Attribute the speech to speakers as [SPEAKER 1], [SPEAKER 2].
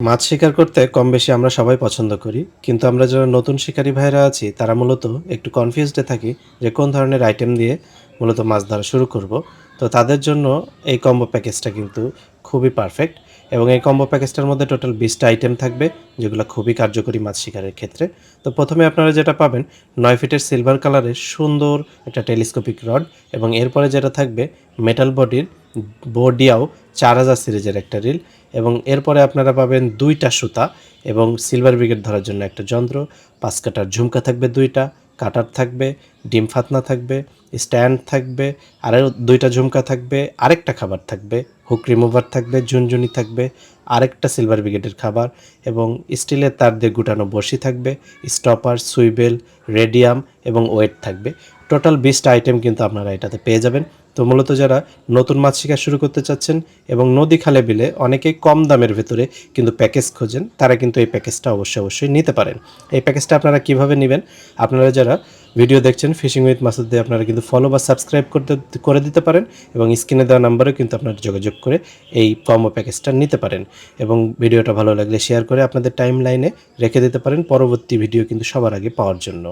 [SPEAKER 1] মাছ শিকার করতে কম বেশি আমরা সবাই পছন্দ করি, কিন্তু আমরা যারা নতুন শিকারী ভাইরা আছি, তারা মূলত একটু কনফিউজডে থাকি যে কোন ধরনের আইটেম দিয়ে মূলত মাছ ধরা শুরু করব। তো তাদের জন্য এই কম্বো প্যাকেজটা কিন্তু খুবই পারফেক্ট এবং এই কম্বো প্যাকেজটার মধ্যে টোটাল বিশটা আইটেম থাকবে, যেগুলো খুবই কার্যকরী মাছ শিকারের ক্ষেত্রে। তো প্রথমে আপনারা যেটা পাবেন, নয় ফিটের সিলভার কালারের সুন্দর একটা টেলিস্কোপিক রড এবং এরপরে যেটা থাকবে মেটাল বডির বোর্ডিয়াও চার হাজার সিরিজের একটা রিল এবং এরপরে আপনারা পাবেন দুইটা সুতা এবং সিলভার ব্রিগেড ধরার জন্য একটা যন্ত্র। পাঁচ কাটার ঝুমকা থাকবে দুইটা, কাটার থাকবে, ডিম ফাতনা থাকবে স্ট্যান্ড থাকবে, আরও দুইটা ঝুমকা থাকবে, আরেকটা খাবার থাকবে। হুক রিমুভার থাকবে, ঝুনঝুনি থাকবে, আরেকটা সিলভার ব্রিগেডের খাবার এবং স্টিলের তার দিয়ে গুটানো বসি থাকবে, স্টপার, সুইবেল, রেডিয়াম এবং ওয়েট থাকবে। টোটাল বিশটা আইটেম কিন্তু আপনারা এটাতে পেয়ে যাবেন। তো মূলত যারা নতুন মাছ শিকার শুরু করতে চাচ্ছেন এবং নদী খালে বিলে অনেকেই কম দামের ভেতরে কিন্তু প্যাকেজ খোঁজেন, তারা কিন্তু এই প্যাকেজটা অবশ্যই অবশ্যই নিতে পারেন। এই প্যাকেজটা আপনারা কীভাবে নেবেন? আপনারা যারা ভিডিও দেখছেন ফিশিং উইথ মাসুদ আপনারা কিন্তু ফলো বা সাবস্ক্রাইব করতে, করে দিতে পারেন এবং স্ক্রিনে দেওয়া নাম্বারেও কিন্তু আপনারা যোগাযোগ করে এই কম্বো প্যাকেজটা নিতে পারেন এবং ভিডিওটা ভালো লাগলে শেয়ার করে আপনাদের টাইম লাইনে রেখে দিতে পারেন। পরবর্তী ভিডিও কিন্তু সবার আগে পাওয়ার জন্য।